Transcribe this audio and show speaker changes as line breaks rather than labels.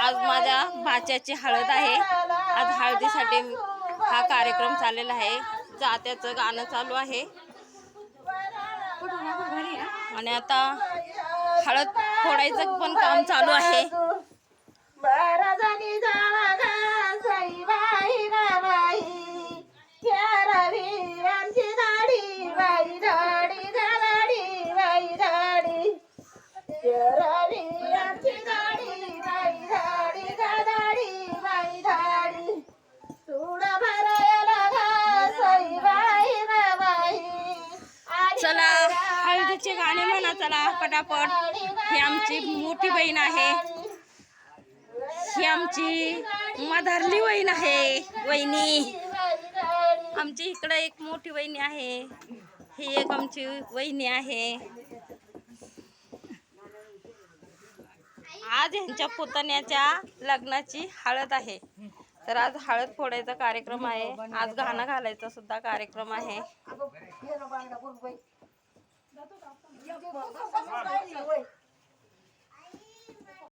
आज माझ्या भाच्याची हळद आहे. आज हळदीसाठी हा कार्यक्रम चाललेला आहे. जात्याचं गाणं चालू आहे. आणि आता हळद फोडायचं पण काम चालू आहे. चला हळदीचे गाणे म्हणा चला पटापट. ही आमची मोठी बहीण आहे. ही आमची मधारली बहीण आहे वहिनी. आमची इकडे एक मोठी वहिनी आहे. ही एक आमची वहिनी आहे. आज यांच्या पुतण्याच्या लग्नाची हळद आहे. तर आज हळद फोडायचा कार्यक्रम आहे. आज गाणं घालायचा सुद्धा कार्यक्रम आहे. 이게 무슨 상상